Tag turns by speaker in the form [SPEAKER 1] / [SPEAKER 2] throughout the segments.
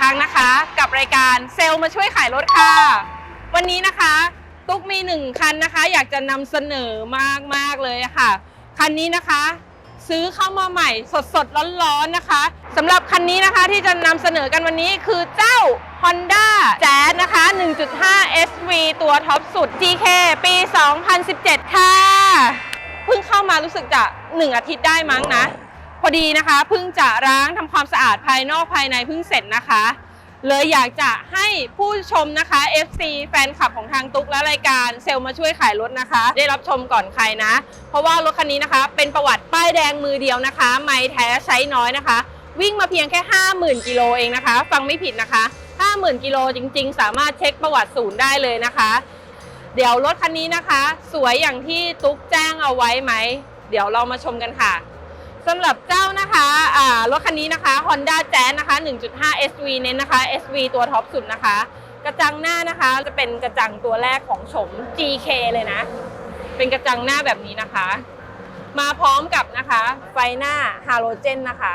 [SPEAKER 1] ครั้งนะคะ กับรายการเซลล์มาช่วยขายรถค่ะ วันนี้นะคะ ตุ๊กมีหนึ่งคันนะคะ อยากจะนำเสนอมากมากๆเลยะค่ะ คันนี้นะคะ ซื้อเข้ามาใหม่สดสดๆร้อนๆนะคะสำหรับคันนี้นะคะที่จะนำเสนอกันวันนี้คือเจ้า Honda Jazz นะคะ 1.5 SV ตัวท็อปสุด GK ปี 2017 ค่ะ เพิ่งเข้ามารู้สึกจะ 1 อาทิตย์ได้มั้งนะ พอดีนะคะเพิ่งจะล้างทำความสะอาดภายนอกภายในเพิ่งเสร็จนะคะ เลยอยากจะให้ผู้ชมนะคะ FC แฟนคลับของทางตุ๊กและรายการเซลมาช่วยขายรถนะคะ ได้รับชมก่อนใครนะ เพราะว่ารถคันนี้นะคะ เป็นประวัติป้ายแดงมือเดียวนะคะ ไม่แท้ใช้น้อยนะคะ วิ่งมาเพียงแค่ 50,000กิโลเองนะคะ ฟังไม่ผิดนะคะ 50,000กิโลจริง ๆ สามารถเช็คประวัติศูนย์ได้เลยนะคะ เดี๋ยวรถคันนี้นะคะ สวยอย่างที่ตุ๊กแจ้งเอาไว้ไหมเดี๋ยวเรามาชมกันค่ะ สำหรับเจ้านะคะอ่ารถคันนี้นะคะ Honda Jazz นะคะ 1.5 SV เน้นนะคะ SV ตัวท็อปสุดนะคะ กระจังหน้านะคะจะเป็นกระจังตัวแรกของโฉม GK เลยนะ เป็นกระจังหน้าแบบนี้นะคะ มาพร้อมกับนะคะ ไฟหน้าฮาโลเจนนะคะ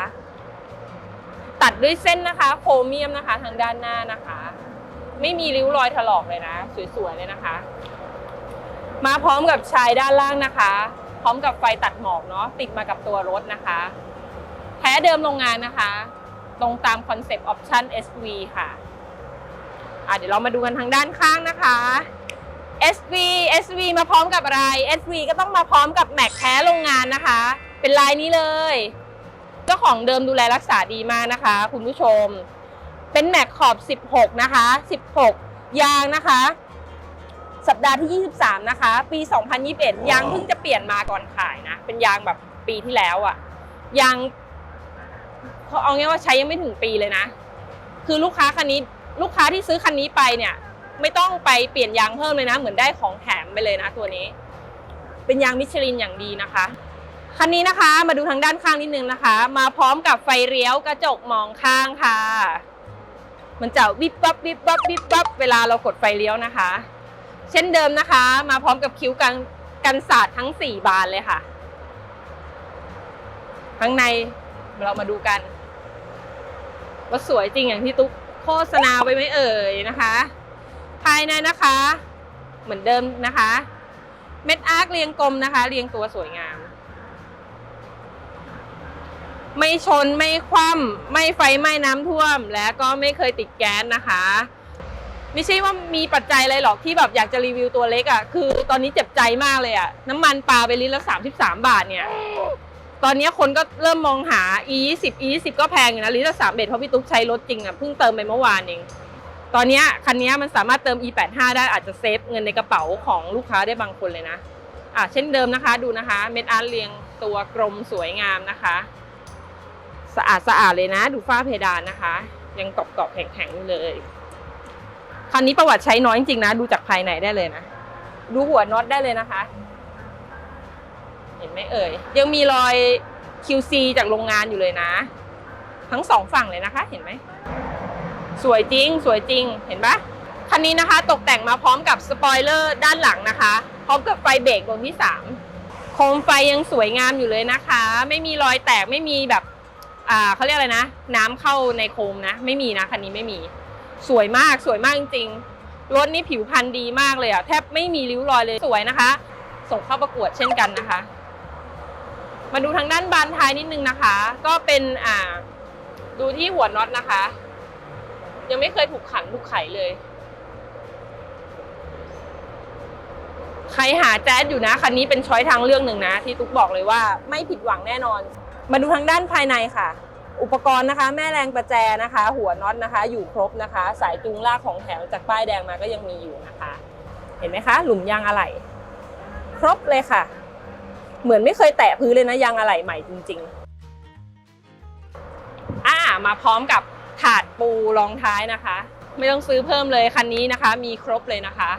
[SPEAKER 1] ตัดด้วยเส้นนะคะโครเมียมนะคะทางด้านหน้านะคะ ไม่มีริ้วรอยถลอกเลยนะ สวยๆเลยนะคะ มาพร้อมกับชายด้านล่างนะคะ ร้อมกับไฟตัดหมอกเนาะติดมากับตัวรถนะคะ แท้เดิมโรงงานนะคะ ตรงตามคอนเซปต์ออปชั่น SV ค่ะอะ เดี๋ยวเรามาดูกันทางด้านข้างนะคะ SV SV มาพร้อมกับอะไร SV ก็ต้องมาพร้อมกับแม็กแท้โรงงานนะคะ เป็นลายนี้เลยเจ้าของเดิมดูแลรักษาดีมากนะคะ คุณผู้ชม เป็นแม็กขอบ 16 นะคะ 16 ยางนะคะ สัปดาห์ที่ 23 นะคะ ปี 2021 ยางเพิ่งจะเปลี่ยนมาก่อนขายนะ เป็นยางแบบปีที่แล้วอะยางเขาเอาง่ายว่าใช้ยังไม่ถึงปีเลยนะ คือลูกค้าคันนี้ ลูกค้าที่ซื้อคันนี้ไปเนี่ย ไม่ต้องไปเปลี่ยนยางเพิ่มเลยนะ เหมือนได้ของแถมไปเลยนะตัวนี้ เป็นยางมิชลินอย่างดีนะคะ คันนี้นะคะ มาดูทางด้านข้างนิดนึงนะคะ มาพร้อมกับไฟเลี้ยวกระจกมองข้างค่ะ มันจะวิบวับวิบวับวิบวับเวลาเรากดไฟเลี้ยวนะคะ เช่นเดิมนะคะ มาพร้อมกับคิ้วกันกันศาสตร์ทั้ง 4 บานเลยค่ะ ข้างในเรามาดูกันว่าสวยจริงอย่างที่ตุ๊กโฆษณาไปไหมเอ่ยนะคะ ภายในนะคะ เหมือนเดิมนะคะ เม็ดอาร์คเรียงกลมนะคะ เรียงตัวสวยงาม ไม่ชนไม่คว่ำไม่ไฟไหม้น้ำท่วม และก็ไม่เคยติดแก๊สนะคะ ไม่ใช่ว่ามีปัจจัยอะไรหรอกที่แบบอยากจะรีวิวตัวเล็กอะ่ะคือตอนนี้เจ็บใจมากเลยอะ่ะน้ำมันปลาไปลิตรละ33 บาทเนี่ยตอนนี้คนก็เริ่มมองหา e 2 0 e 2 0ก็แพงอยู่นะลิตรละ3เบาทเพราะพี่ตุ๊กใช้รถจริงอะ่ะเพิ่งเติมไปเมื่อวานเองตอนนี้คันนี้มันสามารถเติม e 8 5ได้อาจจะเซฟเงินในกระเป๋าของลูกค้าได้บางคนเลยนะอะเช่นเดิมนะคะดูนะคะ เม็ดอาร์ตเรียงตัวกลมสวยงามนะคะ สะอาดสะอาดเลยนะ ดูฝ้าเพดานนะคะ ยังกรอบๆแข็งๆอยู่เลย คันนี้ประวัติใช้น้อยจริงๆนะ ดูจากภายในได้เลยนะ ดูหัวน็อตได้เลยนะคะ เห็นไหมเอ่ย ยังมีรอย QC จากโรงงานอยู่เลยนะ ทั้งสองฝั่งเลยนะคะ เห็นไหม สวยจริง สวยจริง เห็นปะคันนี้นะคะ ตกแต่งมาพร้อมกับสปอยเลอร์ด้านหลังนะคะ พร้อมกับไฟเบรกดวงที่สามโคมไฟยังสวยงามอยู่เลยนะคะ ไม่มีรอยแตกไม่มีแบบ อ่าเขาเรียกอะไรนะ น้ำเข้าในโคมนะ ไม่มีนะคันนี้ไม่มี สวยมากสวยมากจริงๆ รถนี่ผิวพรรณดีมากเลยอะแทบไม่มีริ้วรอยเลยสวยนะคะ ส่งเข้าประกวดเช่นกันนะคะ มาดูทางด้านบานท้ายนิดนึงนะคะ ก็เป็นอ่า ดูที่หัวน็อตนะคะ ยังไม่เคยถูกขันถูกไขเลย ใครหาแจ๊สอยู่นะคันนี้เป็นช้อยทางเลือกหนึ่งนะ ที่ตุ๊กบอกเลยว่าไม่ผิดหวังแน่นอน มาดูทางด้านภายในค่ะ อุปกรณ์นะคะ แม่แรงประแจนะคะ หัวน็อตนะคะ อยู่ครบนะคะ สายจูงลากของแถมจากป้ายแดงมาก็ยังมีอยู่นะคะ เห็นไหมคะ หลุมยางอะไหล่ครบเลยค่ะ เหมือนไม่เคยแตะพื้นเลยนะยางอะไหล่ใหม่จริงๆอ่ามาพร้อมกับถาดปูรองท้ายนะคะ ไม่ต้องซื้อเพิ่มเลยคันนี้นะคะ มีครบเลยนะคะ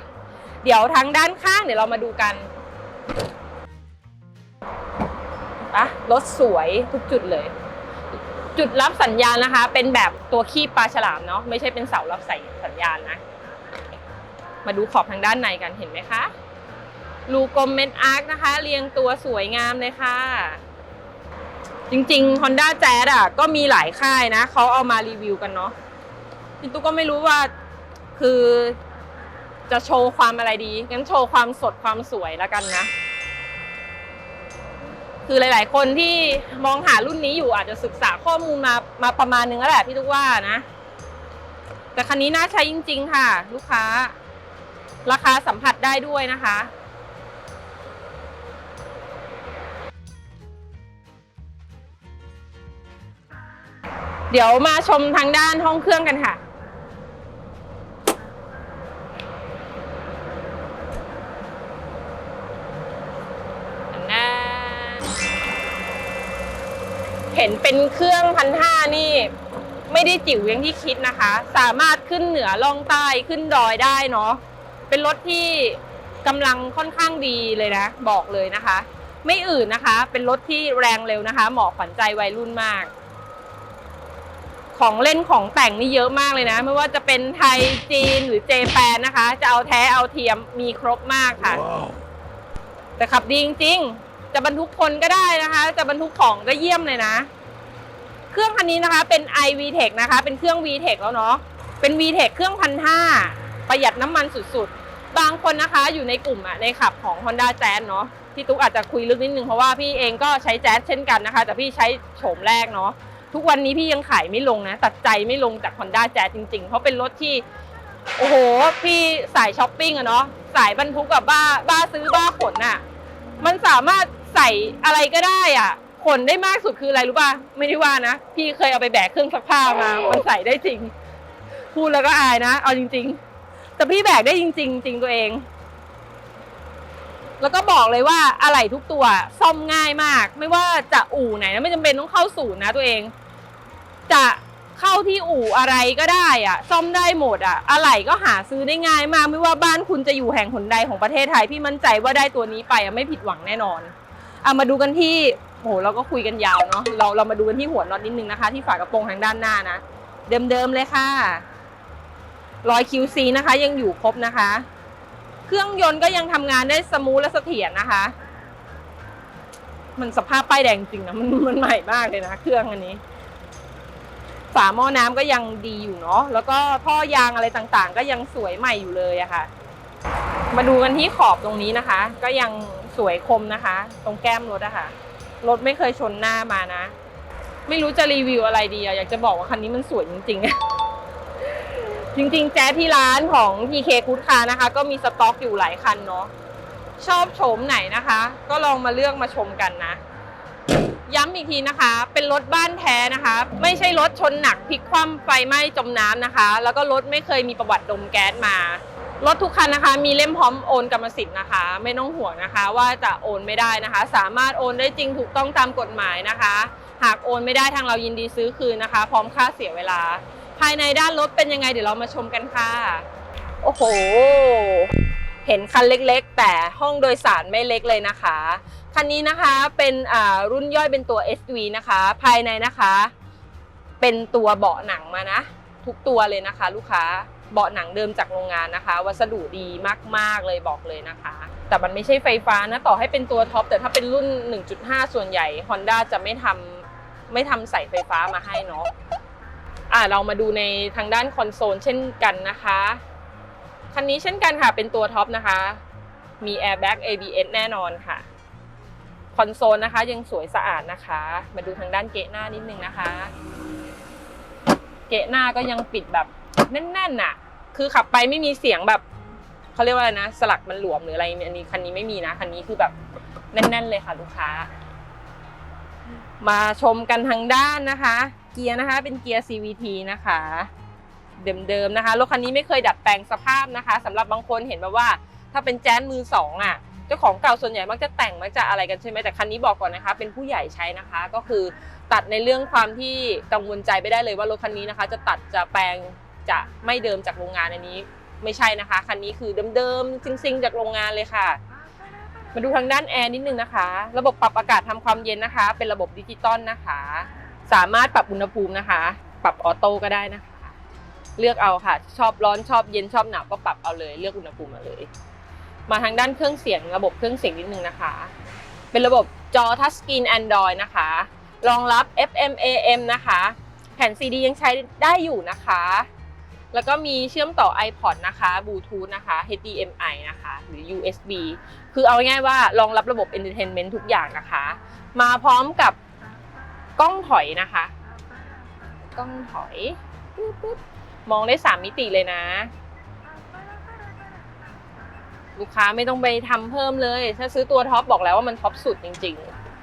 [SPEAKER 1] เดี๋ยวทางด้านข้างเดี๋ยวเรามาดูกันปะรถสวยทุกจุดเลย จุดรับสัญญาณนะคะ เป็นแบบตัวคีบปลาฉลามเนาะไม่ใช่เป็นเสารับใส่สัญญาณนะ มาดูขอบทางด้านในกันเห็นไหมคะรูกลมเม็ดอาร์คนะคะ เรียงตัวสวยงามเลยค่ะ จริงๆ Honda Jazz อะก็มีหลายค่ายนะเขาเอามารีวิวกันเนาะพี่ตุ๊กก็ไม่รู้ว่าคือจะโชว์ความอะไรดีงั้นโชว์ความสดความสวยแล้วกันนะ คือหลาย ๆ คนที่มองหารุ่นนี้อยู่อาจจะศึกษาข้อมูลมามาประมาณนึงแล้วแหละพี่ตุ๊กว่านะ แต่คันนี้น่าใช้จริง ๆ ค่ะ ลูกค้า ราคาสัมผัสได้ด้วยนะคะเดี๋ยวมาชมทางด้านห้องเครื่องกันค่ะ เห็นเป็นเครื่องพันห้านี่ ไม่ได้จิ๋วอย่างที่คิดนะคะ สามารถขึ้นเหนือล่องใต้ขึ้นดอยได้เนาะเป็นรถที่กำลังค่อนข้างดีเลยนะ บอกเลยนะคะ ไม่อื่นนะคะ เป็นรถที่แรงเร็วนะคะ เหมาะขวัญใจวัยรุ่นมาก ของเล่นของแต่งนี่เยอะมากเลยนะ ไม่ว่าจะเป็นไทยจีนหรือเจแปนนะคะ จะเอาแท้เอาเทียมมีครบมากค่ะแต่ขับดีจริงๆ จะบรรทุกคนก็ได้นะคะ จะบรรทุกของก็เยี่ยมเลยนะ เครื่องคันนี้นะคะ เป็น i v t e c h นะคะ เป็นเครื่อง v t e c h แล้วเนาะ เป็น v t e c h เครื่องพันห้าประหยัดน้ำมันสุดๆ บางคนนะคะอยู่ในกลุ่มอะในขับของ Honda Jazz เนาะพี่ตุ๊กอาจจะคุยลึกนิดนึงเพราะว่าพี่เองก็ใช้แจ๊สเช่นกันนะคะ แต่พี่ใช้โฉมแรกเนาะทุกวันนี้พี่ยังขายไม่ลงนะ ตัดใจไม่ลงจาก Honda Jazz จริงๆ เพราะเป็นรถที่ โอ้โห พี่สายช้อปปิ้งอะเนาะสายบรรทุกกับบ้าบ้าซื้อบ้าขนอะมันสามารถ ใส่อะไรก็ได้อะขนได้มากสุดคืออะไรรู้ป่ะไม่ได้ว่านะ พี่เคยเอาไปแบกเครื่องซักผ้ามา มันใส่ได้จริง พูดแล้วก็อายนะ เอาจริง ๆ แต่พี่แบกได้จริง ๆ จริงตัวเอง แล้วก็บอกเลยว่าอะไหล่ทุกตัว ซ่อมง่ายมาก ไม่ว่าจะอู่ไหนนะไม่จำเป็นต้องเข้าศูนย์นะตัวเอง จะเข้าที่อู่อะไรก็ได้อะซ่อมได้หมดอะอะไหล่ก็หาซื้อได้ง่ายมาก ไม่ว่าบ้านคุณจะอยู่แห่งหนใดของประเทศไทยพี่มั่นใจว่าได้ตัวนี้ไปอะไม่ผิดหวังแน่นอน เอามาดูกันที่โอ้โหเราก็คุยกันยาวเนาะเราเรามาดูกันที่หัวน็อตนิดนึงนะคะ ที่ฝากระโปรงทางด้านหน้านะเดิมๆเลยค่ะรอย QC นะคะ ยังอยู่ครบนะคะ เครื่องยนต์ก็ยังทำงานได้สมูทและเสถียรนะคะ มันสภาพป้ายแดงจริงนะมันมันใหม่มากเลยนะเครื่องอันนี้ ฝาหม้อน้ำก็ยังดีอยู่เนาะแล้วก็ท่อยางอะไรต่างๆ ก็ยังสวยใหม่อยู่เลยอะค่ะ มาดูกันที่ขอบตรงนี้นะคะ ก็ยัง สวยคมนะคะ ตรงแก้มรถอะค่ะรถไม่เคยชนหน้ามานะ ไม่รู้จะรีวิวอะไรดีอะอยากจะบอกว่าคันนี้มันสวยจริงๆจริงๆ แจ๊สที่ร้านของ TK Good Car นะคะ ก็มีสต็อกอยู่หลายคันเนาะชอบโฉมไหนนะคะ ก็ลองมาเลือกมาชมกันนะ ย้ำอีกทีนะคะ เป็นรถบ้านแท้นะคะ ไม่ใช่รถชนหนักพลิกคว่ำไฟไหม้จมน้ำนะคะ แล้วก็รถไม่เคยมีประวัติดมแก๊สมา รถทุกคันนะคะ มีเล่มพร้อมโอนกรรมสิทธิ์นะคะ ไม่ต้องห่วงนะคะ ว่าจะโอนไม่ได้นะคะ สามารถโอนได้จริงถูกต้องตามกฎหมายนะคะ หากโอนไม่ได้ทางเรายินดีซื้อคืนนะคะ พร้อมค่าเสียเวลา ภายในด้านรถเป็นยังไงเดี๋ยวเรามาชมกันค่ะ โอ้โห เห็นคันเล็กๆ แต่ห้องโดยสารไม่เล็กเลยนะคะ คันนี้นะคะเป็นรุ่นย่อยเป็นตัว SUV นะคะ ภายในนะคะ เป็นตัวเบาะหนังมานะ ทุกตัวเลยนะคะ ลูกค้า เบาะหนังเดิมจากโรงงานนะคะ วัสดุดีมากๆเลยบอกเลยนะคะ แต่มันไม่ใช่ไฟฟ้านะต่อให้เป็นตัวท็อปแต่ถ้าเป็นรุ่น 1.5 ส่วนใหญ่ Honda จะไม่ทำไม่ทำใส่ไฟฟ้ามาให้เนาะอ่าเรามาดูในทางด้านคอนโซลเช่นกันนะคะคันนี้เช่นกันค่ะเป็นตัวท็อปนะคะ มี airbag ABS แน่นอนค่ะคอนโซลนะคะยังสวยสะอาดนะคะ มาดูทางด้านเกะหน้านิดนึงนะคะ เกะหน้าก็ยังปิดแบบ แน่นๆน่ะ คือขับไปไม่มีเสียงแบบเขาเรียกว่าอะไรนะ สลักมันหลวมหรืออะไรอันนี้คันนี้ไม่มีนะคันนี้คือแบบแน่น ๆ เลยค่ะ ลูกค้า มาชมกันทางด้านนะคะ เกียร์นะคะ เป็นเกียร์ CVT นะคะ เดิมๆนะคะรถคันนี้ไม่เคยดัดแปลงสภาพนะคะสำหรับบางคนเห็นมาว่า ถ้าเป็นแจ๊สมือสองอะเจ้าของเก่าส่วนใหญ่มักจะแต่งมักจะอะไรกันใช่ไหมแต่คันนี้บอกก่อนนะคะ เป็นผู้ใหญ่ใช้นะคะ ก็คือตัดในเรื่องความที่กังวลใจไม่ได้เลยว่ารถคันนี้นะคะ จะตัดจะแปลง จะไม่เดิมจากโรงงานอันนี้ ไม่ใช่นะคะ คันนี้คือเดิมๆซิงๆ จากโรงงานเลยค่ะ มาดูทางด้านแอร์นิดนึงนะคะ ระบบปรับอากาศทำความเย็นนะคะ เป็นระบบดิจิตอลนะคะ สามารถปรับอุณหภูมินะคะ ปรับออโต้ก็ได้นะคะ เลือกเอาค่ะ ชอบร้อนชอบเย็นชอบหนาวก็ปรับเอาเลย เลือกอุณหภูมิมาเลย มาทางด้านเครื่องเสียง ระบบเครื่องเสียงนิดนึงนะคะ เป็นระบบจอทัชสกรีน Android นะคะ รองรับ FM AM นะคะ แผ่น CD ยังใช้ได้อยู่นะคะ แล้วก็มีเชื่อมต่อ iPod นะคะบลูทูธนะคะ HDMI นะคะหรือ USB คือเอาง่ายๆว่ารองรับระบบ Entertainment ทุกอย่างนะคะ มาพร้อมกับกล้องถอยนะคะ กล้องถอยปึ๊บปึ๊บมองได้ 3 มิติเลยนะ ลูกค้าไม่ต้องไปทำเพิ่มเลย ถ้าซื้อตัวท็อปบอกแล้วว่ามันท็อปสุดจริง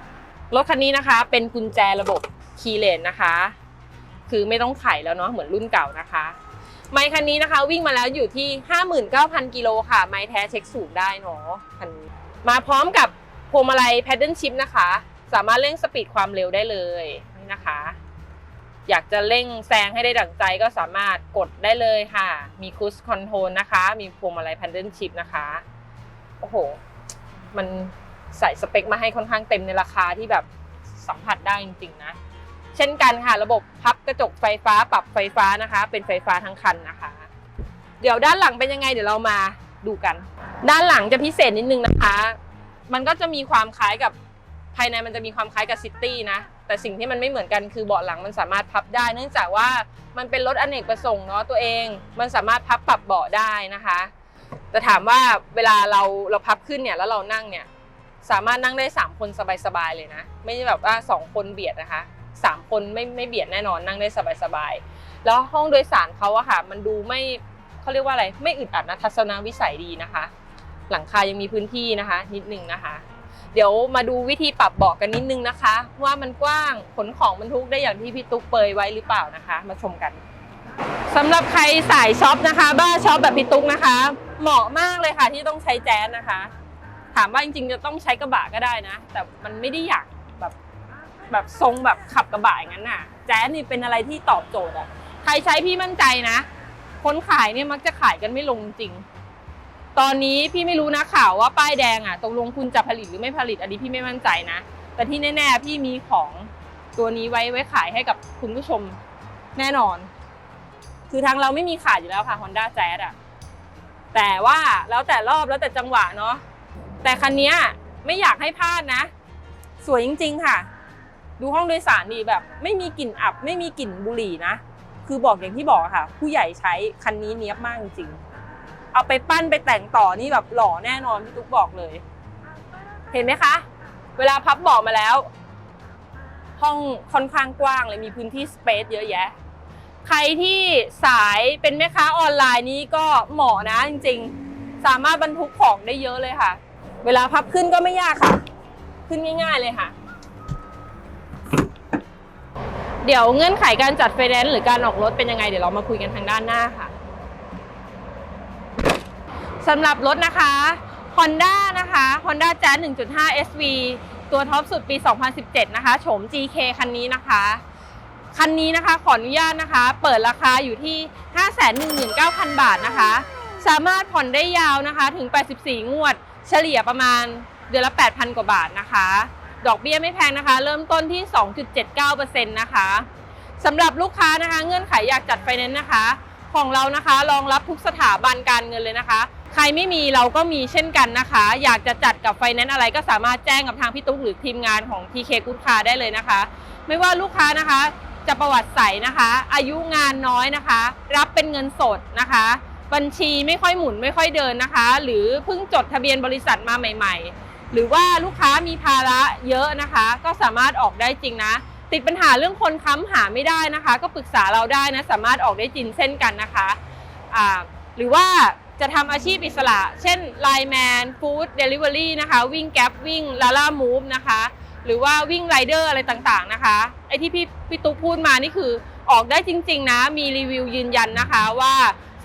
[SPEAKER 1] ๆ รถคันนี้นะคะ เป็นกุญแจระบบคีย์เลนนะคะ คือไม่ต้องไขแล้วเนาะเหมือนรุ่นเก่านะคะ ไมค์คันนี้นะคะ วิ่งมาแล้วอยู่ที่ 59,000 กิโลค่ะ ไมค์แท้เช็คสูงได้เนาะคันนี้มาพร้อมกับพวงมาลัย Paddle Shift นะคะ สามารถเร่งสปีดความเร็วได้เลยนี่นะคะ อยากจะเร่งแซงให้ได้ดั่งใจก็สามารถกดได้เลยค่ะ มีคูสคอนโทรลนะคะ มีพวงมาลัย Paddle Shift นะคะโอ้โห มันใส่สเปคมาให้ค่อนข้างเต็มในราคาที่แบบสัมผัสได้จริงๆนะ เช่นกันค่ะ ระบบพับกระจกไฟฟ้าปรับไฟฟ้านะคะ เป็นไฟฟ้าทั้งคันนะคะ เดี๋ยวด้านหลังเป็นยังไงเดี๋ยวเรามาดูกัน ด้านหลังจะพิเศษนิดนึงนะคะ มันก็จะมีความคล้ายกับภายในมันจะมีความคล้ายกับซิตี้นะ แต่สิ่งที่มันไม่เหมือนกันคือเบาะหลังมันสามารถพับได้ เนื่องจากว่ามันเป็นรถอเนกประสงค์เนาะตัวเอง มันสามารถพับปรับเบาะได้นะคะ แต่ถามว่าเวลาเราเราพับขึ้นเนี่ยแล้วเรานั่งเนี่ยสามารถนั่งได้ 3 คนสบายๆเลยนะ ไม่ใช่แบบว่า 2 คนเบียดนะคะ 3 คนไม่ไม่เบียดแน่นอนนั่งได้สบายๆ แล้วห้องโดยสารเขาอะค่ะ มันดูไม่เขาเรียกว่าอะไร ไม่อึดอัดนะทัศนวิสัยดีนะคะ หลังคายังมีพื้นที่นะคะ นิดนึงนะคะ เดี๋ยวมาดูวิธีปรับเบาะกันนิดนึงนะคะ ว่ามันกว้างขนของบรรทุกได้อย่างที่พี่ตุ๊กเปยไว้หรือเปล่านะคะ มาชมกันสำหรับใครสายช็อปนะคะ บ้าช็อปแบบพี่ตุ๊กนะคะ เหมาะมากเลยค่ะที่ต้องใช้แจ๊สนะคะ ถามว่าจริงๆจะต้องใช้กระบะก็ได้นะ แต่มันไม่ได้อยาก แบบทรงแบบขับกระบะอย่างนั้นน่ะ แจ๊สนี่เป็นอะไรที่ตอบโจทย์อะ ใครใช้พี่มั่นใจนะ คนขายเนี่ยมักจะขายกันไม่ลงจริง ตอนนี้พี่ไม่รู้นะข่าวว่าป้ายแดงอะตกลงคุณจะผลิตหรือไม่ผลิตอันนี้พี่ไม่มั่นใจนะ แต่ที่แน่ ๆ พี่มีของตัวนี้ไว้ไว้ขายให้กับคุณผู้ชมแน่นอน คือทางเราไม่มีขายอยู่แล้วค่ะ Honda Jazz อะแต่ว่าแล้วแต่รอบแล้วแต่จังหวะเนาะแต่คันนี้ไม่อยากให้พลาดนะ สวยจริง ๆ ค่ะ ดูห้องโดยสารดีแบบ ไม่มีกลิ่นอับ ไม่มีกลิ่นบุหรี่นะ คือบอกอย่างที่บอกค่ะ ผู้ใหญ่ใช้คันนี้เนี้ยบมากจริงๆเอาไปปั้นไปแต่งต่อนี่แบบหล่อแน่นอนพี่ตุ๊กบอกเลย เห็นไหมคะ เวลาพับเบาะมาแล้ว ห้องค่อนข้างกว้างเลยมีพื้นที่สเปซเยอะแยะ ใครที่สายเป็นแม่ค้าออนไลน์นี้ก็เหมาะนะจริงๆ สามารถบรรทุกของได้เยอะเลยค่ะ เวลาพับขึ้นก็ไม่ยากค่ะ ขึ้นง่าย ๆเลยค่ะ เดี๋ยวเงื่อนไขการจัดไฟแนนซ์หรือการออกรถเป็นยังไง เดี๋ยวเรามาคุยกันทางด้านหน้าค่ะสำหรับรถนะคะ Honda นะคะ Honda Jazz 1.5 SV ตัวท็อปสุดปี 2017 นะคะโฉม GK คันนี้นะคะ คันนี้นะคะขออนุญาตนะคะ เปิดราคาอยู่ที่ 519,000 บาทนะคะ สามารถผ่อนได้ยาวนะคะถึง 84 งวด เฉลี่ยประมาณเดือนละ 8,000 กว่าบาทนะคะ ดอกเบี้ยไม่แพงนะคะ เริ่มต้นที่ 2.79%นะคะสำหรับลูกค้านะคะ เงื่อนไขอยากจัดไฟแนนซ์นะคะ ของเรานะคะรองรับทุกสถาบันการเงินเลยนะคะ ใครไม่มีเราก็มีเช่นกันนะคะ อยากจะจัดกับไฟแนนซ์อะไรก็สามารถแจ้งกับทางพี่ตุ๊กหรือทีมงานของ TK Good Car ได้เลยนะคะ ไม่ว่าลูกค้านะคะ จะประวัติใสนะคะ อายุงานน้อยนะคะ รับเป็นเงินสดนะคะ บัญชีไม่ค่อยหมุนไม่ค่อยเดินนะคะ หรือเพิ่งจดทะเบียนบริษัทมาใหม่ ๆ หรือว่าลูกค้ามีภาระเยอะนะคะ ก็สามารถออกได้จริงนะ ติดปัญหาเรื่องคนค้ำหาไม่ได้นะคะ ก็ปรึกษาเราได้นะสามารถออกได้จริงเช่นกันนะคะอ่าหรือว่าจะทำอาชีพอิสระ เช่นไลแมนฟู้ดเดลิเวอรี่นะคะ วิ่งแก๊ปวิ่งลาล่ามูฟนะคะหรือว่าวิ่งไรเดอร์อะไรต่างๆนะคะไอที่พี่พี่ตุ๊กพูดมานี่คือออกได้จริง ๆ นะ มีรีวิวยืนยันนะคะว่า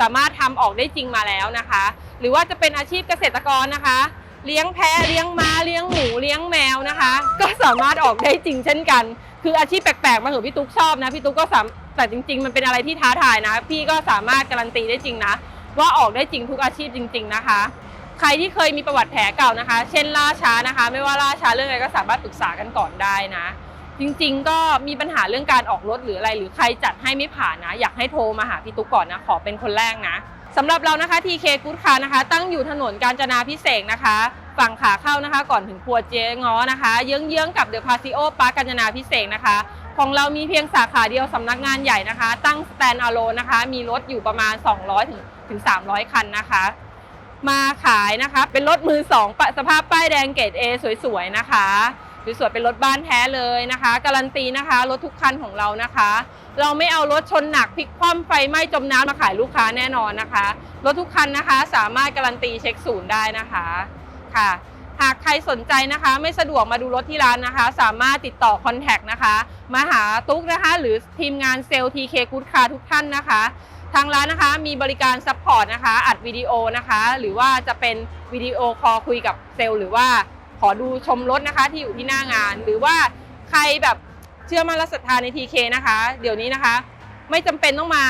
[SPEAKER 1] สามารถทำออกได้จริงมาแล้วนะคะ หรือว่าจะเป็นอาชีพเกษตรกรนะคะ เลี้ยงแพะเลี้ยงม้าเลี้ยงหมูเลี้ยงแมวนะคะ ก็สามารถออกได้จริงเช่นกัน คืออาชีพแปลกๆมาเถอะพี่ตุ๊กชอบนะพี่ตุ๊กก็สามแต่จริง ๆ มันเป็นอะไรที่ท้าทายนะ พี่ก็สามารถการันตีได้จริงนะ ว่าออกได้จริงทุกอาชีพจริง ๆนะคะ ใครที่เคยมีประวัติแผลเก่านะคะ เช่นล่าช้านะคะ ไม่ว่าล่าช้าเรื่องอะไรก็สามารถปรึกษากันก่อนได้นะ จริงๆ ก็มีปัญหาเรื่องการออกรถหรืออะไร หรือใครจัดให้ไม่ผ่านนะ อยากให้โทรมาหาพี่ตุ๊กก่อนนะขอเป็นคนแรกนะ สำหรับเรานะคะ TK Good Car นะคะ ตั้งอยู่ถนนกาญจนาพิเศษนะคะ ฝั่งขาเข้านะคะ ก่อนถึงครัวเจ๊ง้อนะคะ เยื้องๆกับเดอะพาซิโอปาร์กาญจนาพิเศษนะคะ ของเรามีเพียงสาขาเดียวสำนักงานใหญ่นะคะ ตั้ง stand alone นะคะ มีรถอยู่ประมาณ 200ถึงถึง300 คันนะคะ มาขายนะคะ เป็นรถมือสองสภาพป้ายแดงเกรด A สวยๆนะคะสวยๆเป็นรถบ้านแท้เลยนะคะ การันตีนะคะรถทุกคันของเรานะคะ เราไม่เอารถชนหนักพลิกคว่ำไฟไหม้จมน้ำมาขายลูกค้าแน่นอนนะคะ รถทุกคันนะคะ สามารถการันตีเช็คศูนย์ได้นะคะค่ะหากใครสนใจนะคะ ไม่สะดวกมาดูรถที่ร้านนะคะ สามารถติดต่อคอนแทคนะคะ มาหาตุ๊กนะคะ หรือทีมงานเซลล์ TK Good Car ทุกท่านนะคะ ทางร้านนะคะมีบริการซัพพอร์ตนะคะ อัดวิดีโอนะคะ หรือว่าจะเป็นวิดีโอคอลคุยกับเซลล์หรือว่าขอดูชมรถนะคะที่อยู่ที่หน้างาน หรือว่าใครแบบ เชื่อมั่นและศรัทธาใน TK นะคะ เดี๋ยวนี้นะคะ ไม่จำเป็นต้องมา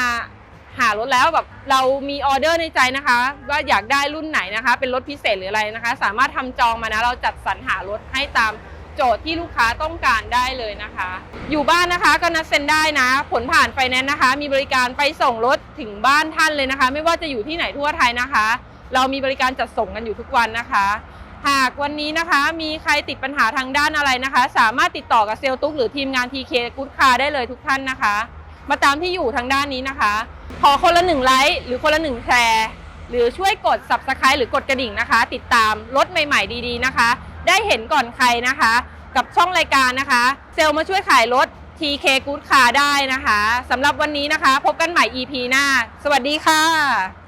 [SPEAKER 1] หารถแล้วแบบเรามีออเดอร์ในใจนะคะ ว่าอยากได้รุ่นไหนนะคะ เป็นรถพิเศษหรืออะไรนะคะ สามารถทำจองมานะ เราจัดสรรหารถให้ตามโจทย์ที่ลูกค้าต้องการได้เลยนะคะ อยู่บ้านนะคะก็นัดเซ็นได้นะ ผลผ่านไฟแนนซ์นะคะ มีบริการไปส่งรถถึงบ้านท่านเลยนะคะ ไม่ว่าจะอยู่ที่ไหนทั่วไทยนะคะ เรามีบริการจัดส่งกันอยู่ทุกวันนะคะ หากวันนี้นะคะมีใครติดปัญหาทางด้านอะไรนะคะ สามารถติดต่อกับเซลล์ตุ๊กหรือทีมงาน TK Good Car ได้เลยทุกท่านนะคะ มาตามที่อยู่ทางด้านนี้นะคะ ขอคนละหนึ่งไลค์หรือคนละหนึ่งแชร์หรือช่วยกด subscribe หรือกดกระดิ่งนะคะ ติดตามรถใหม่ๆดีๆนะคะ ได้เห็นก่อนใครนะคะ กับช่องรายการนะคะ เซลล์มาช่วยขายรถ TK Good Car ได้นะคะสำหรับวันนี้นะคะ พบกันใหม่ EP หน้า สวัสดีค่ะ